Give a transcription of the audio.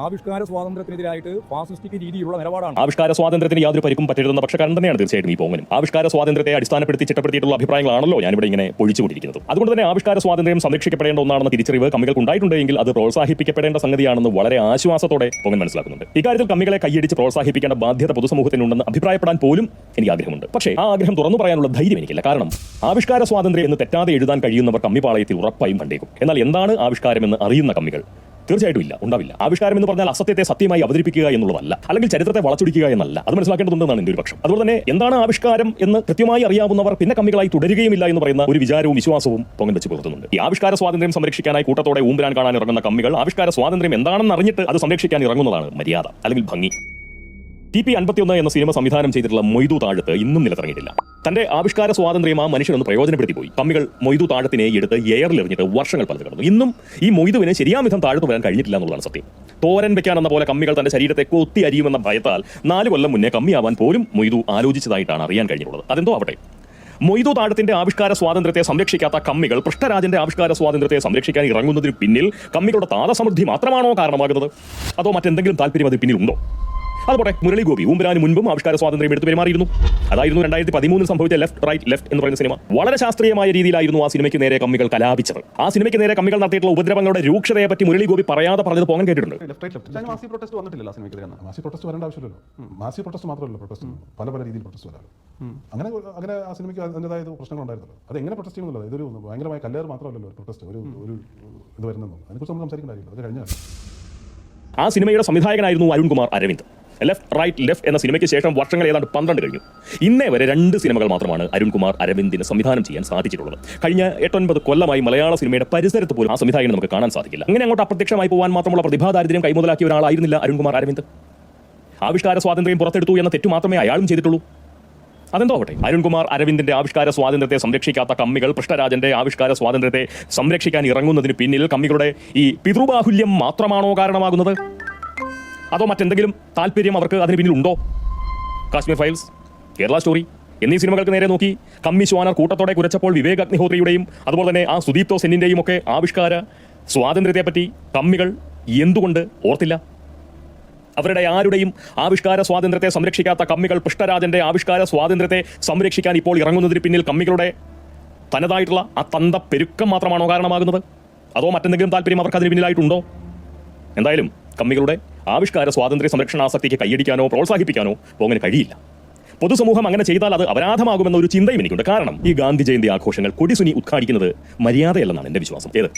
ആവിഷ്കാര സ്വാതന്ത്ര്യത്തിനെതിരായിട്ട് ഫാസിസ്റ്റിക് രീതിയിലുള്ള നിലപാടാണ്. ആവിഷ്കാര സ്വാതന്ത്ര്യത്തിന് യാതൊരു പരിക്കും പറ്റരുതെന്ന പക്ഷക്കാരൻ തന്നെയാണ് തീർച്ചയായിട്ടും ഈ പോങ്ങനും. ആവിഷ്കാര സ്വാതന്ത്ര്യത്തെ അടിസ്ഥാനപ്പെടുത്തി ചിട്ടപ്പെടുത്തിയിട്ടുള്ള അഭിപ്രായങ്ങളാണല്ലോ ഞാനിവിടെ ഇങ്ങനെ പൊഴിച്ചുകൊണ്ടിരിക്കുന്നത്. അതുകൊണ്ട് തന്നെ ആവിഷ്കാര സ്വാതന്ത്ര്യം സംരക്ഷിക്കപ്പെടേണ്ട ഒന്നാണെന്ന തിരിച്ചറിവ് കമ്മികൾക്ക് ഉണ്ടായിട്ടുണ്ടെങ്കിൽ അത് പ്രോത്സാഹിപ്പിക്കപ്പെടേണ്ട സംഗതിയാണെന്ന് വളരെ ആശ്വാസത്തോടെ പൊങ്ങൻ മനസ്സിലാക്കുന്നുണ്ട്. ഇക്കാര്യത്തിൽ കമ്മികളെ കൈയടിച്ച് പ്രോത്സാഹിപ്പിക്കേണ്ട ബാധ്യത പൊതുസമൂഹത്തിനുണ്ടെന്ന് അഭിപ്രായപ്പെടാൻ പോലും എനിക്ക് ആഗ്രഹമുണ്ട്. പക്ഷേ ആ ആഗ്രഹം തുറന്നു പറയാനുള്ള ധൈര്യം എനിക്കില്ല. കാരണം ആവിഷ്കാര സ്വാതന്ത്ര്യം എന്ന് തെറ്റാതെ എഴുതാൻ കഴിയുന്നവർ കമ്മിപാളയത്തിൽ ഉറപ്പായും കണ്ടേക്കും. എന്നാൽ എന്താണ് ആവിഷ്കാരം എന്ന് അറിയുന്ന കമ്മികൾ? തീർച്ചയായിട്ടും ഇല്ല ഉണ്ടാവില്ല. ആവിഷ്കാരം എന്ന് പറഞ്ഞാൽ അസത്യത്തെ സത്യമായി അവതരിപ്പിക്കുക എന്നുള്ളതല്ല. അല്ലെങ്കിൽ ചരിത്രത്തെ വളച്ചൊടിക്കുക എന്നല്ല. അത് മനസ്സിലാക്കേണ്ടതുണ്ടെന്നാണ് എന്റെ ഒരു പക്ഷം. അതുപോലെ തന്നെ എന്താണ് ആവിഷ്കാരം എന്ന് കൃത്യമായി അറിയാവുന്നവർ പിന്നെ കമ്മികളായി തുടരുകയുമില്ല എന്ന് പറയുന്ന ഒരു വിചാരവും വിശ്വാസവും പൊങ്ങൻ വെച്ച് പുലർത്തുന്നുണ്ട്. ഈ ആവിഷ്കാര സ്വാതന്ത്ര്യം സംരക്ഷിക്കാനായി കൂട്ടത്തോടെ ഊമ്പരാൻ കാണാൻ ഇറങ്ങുന്ന കമ്മികൾ ആവിഷ്കാര സ്വാതന്ത്ര്യം എന്താണെന്ന് അറിഞ്ഞിട്ട് അത് സംരക്ഷിക്കാൻ ഇറങ്ങുന്നതാണ് മര്യാദ അല്ലെങ്കിൽ ഭംഗി. ടി പി അൻപത്തിയൊന്ന് എന്ന സിനിമ സംവിധാനം ചെയ്തിട്ടുള്ള മൊയ്തു താഴത്ത് ഇന്നും നിലത്തിറങ്ങിയിട്ടില്ല. തന്റെ ആവിഷ്കാര സ്വാതന്ത്ര്യം ആ മനുഷ്യനൊന്ന് പ്രയോജനപ്പെടുത്തി പോയി. കമ്മികൾ മൊയ്തു താഴത്തിനെ എടുത്ത് എയറിൽ എറിഞ്ഞിട്ട് വർഷങ്ങൾ പലത് കിടന്നു. ഇന്നും ഈ മൊയ്തുവിനെ ശരിയാം വിധം വരാൻ കഴിഞ്ഞിട്ടില്ല എന്നുള്ളതാണ് സത്യം. തോരൻ വെക്കാനെന്ന പോലെ കമ്മികൾ തന്റെ ശരീരത്തെ കൊത്തി അരിയുമെന്ന ഭയത്താൽ നാല് കൊല്ലം മുന്നേ കമ്മിയാവാൻ പോലും മൊയ്തു ആലോചിച്ചതായിട്ടാണ് അറിയാൻ കഴിഞ്ഞിട്ടുള്ളത്. അതെന്തോ ആവട്ടെ. മൊയ്തു താഴത്തിന്റെ ആവിഷ്കാര സ്വാതന്ത്ര്യത്തെ സംരക്ഷിക്കാത്ത കമ്മികൾ പൃഷ്ഠരാജന്റെ ആവിഷ്കാര സ്വാതന്ത്ര്യത്തെ സംരക്ഷിക്കാൻ ഇറങ്ങുന്നതിന് പിന്നിൽ കമ്മികളുടെ താതസമൃദ്ധി മാത്രമാണോ കാരണമാകുന്നത്? അതോ മറ്റെന്തെങ്കിലും താല്പര്യം അത് പിന്നിലുണ്ടോ? അതുപോലെ മുരളി ഗോപി ഊമ്പരാന് മുൻപും ആവിഷ്കാര സ്വാതന്ത്ര്യം എടുത്തു പെരുമാറിയിരുന്നു. അതായിരുന്നു രണ്ടായിരത്തി പതിമൂന്നിൽ സംഭവിച്ച ലെഫ്റ്റ് റൈറ്റ് ലെഫ്റ്റ് എന്ന് പറയുന്ന സിനിമ. വളരെ ശാസ്ത്രീയമായ രീതിയിലായിരുന്നു ആ സിനിമയ്ക്ക് നേരെ കമ്മികൾ കലാപിച്ചത്. ആ സിനിമയ്ക്ക് നേരെ കമ്മികൾ നടത്തിയിട്ടുള്ള ഉപദ്രവങ്ങളുടെ രൂക്ഷതയെ പറ്റി മുരളി ഗോപി പറയാതെ പറഞ്ഞത് പോകാൻ കേട്ടിട്ടുണ്ട്. മാസി പ്രൊട്ടസ്റ്റ് വന്നിട്ടില്ല എന്നാ. മാസി പ്രൊട്ടസ്റ്റ് വരേണ്ട ആവശ്യമില്ലല്ലോ. മാസി പ്രൊട്ടസ്റ്റ് മാത്രമല്ല പ്രൊട്ടസ്റ്റ് പല പല രീതിയിൽ പ്രൊട്ടസ്റ്റ് വരാറ്. അങ്ങനെ അങ്ങനെ ആ സിനിമയ്ക്ക് അതിന്റെതായ പ്രശ്നങ്ങൾ ഉണ്ടായിരുന്നല്ലോ അത് എങ്ങനെ പ്രൊട്ടസ്റ്റ് ചെയ്യുന്നുള്ളത് ഇതൊരു ഭയങ്കരമായ കല്ലേറ് മാത്രമല്ലല്ലോ പ്രൊട്ടസ്റ്റ് ഒരു ഒരു ഇത് വരുന്നതെന്നും. അതിനെക്കുറിച്ച് നമ്മൾ സംസാരിക്കേണ്ട കാര്യമില്ല. അത് കഴിഞ്ഞാൽ ആ സിനിമയുടെ സംവിധായകനായിരുന്നു Arunkumar Aravind. Left right left എന്ന സിനിമയ്ക്ക് ശേഷം വർഷങ്ങൾ ഏതാണ്ട് പന്ത്രണ്ട് കഴിഞ്ഞു. ഇന്നേ വരെ രണ്ട് സിനിമകൾ മാത്രമാണ് അരുൺകുമാർ അരവിന്ദിന് സംവിധാനം ചെയ്യാൻ സാധിച്ചിട്ടുള്ളത്. കഴിഞ്ഞ എട്ടൊൻപത് കൊല്ലമായി മലയാള സിനിമയുടെ പരിസരത്ത് പോലും ആ സംവിധായകനെ നമുക്ക് കാണാൻ സാധിക്കില്ല. അങ്ങനെ അങ്ങോട്ട് അപ്രത്യക്ഷമായി പോകാൻ മാത്രമുള്ള പ്രതിഭാദാരിദ്ര്യം കൈമുതലാക്കിയ ഒരാളായിരുന്നില്ല അരുൺകുമാർ അരവിന്ദ്. ആവിഷ്കാര സ്വാതന്ത്ര്യം പുറത്തെടുത്തു എന്ന തെറ്റു മാത്രമേ അയാളും ചെയ്തിട്ടുള്ളൂ. അതെന്തോ ആവട്ടെ? അരുൺകുമാർ അരവിന്ദിന്റെ ആവിഷ്കാര സ്വാതന്ത്ര്യത്തെ സംരക്ഷിക്കാത്ത കമ്മികൾ കൃഷ്ണരാജന്റെ ആവിഷ്കാര സ്വാതന്ത്ര്യത്തെ സംരക്ഷിക്കാൻ ഇറങ്ങുന്നതിന് പിന്നിൽ കമ്മികളുടെ ഈ പിതൃബാഹുല്യം മാത്രമാണോ കാരണമാകുന്നത്? അതോ മറ്റെന്തെങ്കിലും താല്പര്യം അവർക്ക് അതിന് പിന്നിലുണ്ടോ? കാശ്മീർ ഫയൽസ് കേരള സ്റ്റോറി എന്നീ സിനിമകൾക്ക് നേരെ നോക്കി കമ്മി ശ്വാനർ കൂട്ടത്തോടെ കുരച്ചപ്പോൾ വിവേക് അഗ്നിഹോത്രിയുടെയും അതുപോലെ തന്നെ ആ സുദീപ്തോ സെന്നിന്റെയും ഒക്കെ ആവിഷ്കാര സ്വാതന്ത്ര്യത്തെപ്പറ്റി കമ്മികൾ എന്തുകൊണ്ട് ഓർത്തില്ല? അവരുടെ ആരുടെയും ആവിഷ്കാര സ്വാതന്ത്ര്യത്തെ സംരക്ഷിക്കാത്ത കമ്മികൾ പൃഷ്ഠരാജന്റെ ആവിഷ്കാര സ്വാതന്ത്ര്യത്തെ സംരക്ഷിക്കാൻ ഇപ്പോൾ ഇറങ്ങുന്നതിന് പിന്നിൽ കമ്മികളുടെ തനതായിട്ടുള്ള ആ തന്ത പെരുക്കം മാത്രമാണോ കാരണമാകുന്നത്? അതോ മറ്റെന്തെങ്കിലും താല്പര്യം അവർക്ക് അതിന് പിന്നിലായിട്ടുണ്ടോ? എന്തായാലും കമ്മികളുടെ ആവിഷ്കാര സ്വാതന്ത്ര്യ സംരക്ഷണാസക്തിക്ക് കൈയടിക്കാനോ പ്രോത്സാഹിപ്പിക്കാനോ പോങ്ങനെ കഴിയില്ല. പൊതുസമൂഹം അങ്ങനെ ചെയ്താൽ അത് അപരാധമാകുമെന്ന ഒരു ചിന്തയും എനിക്കുണ്ട്. കാരണം ഈ ഗാന്ധി ജയന്തി ആഘോഷങ്ങൾ കൊടിസുനി ഉദ്ഘാടിക്കുന്നത് മര്യാദയല്ലെന്നാണ് എന്റെ വിശ്വാസം. ഏത്?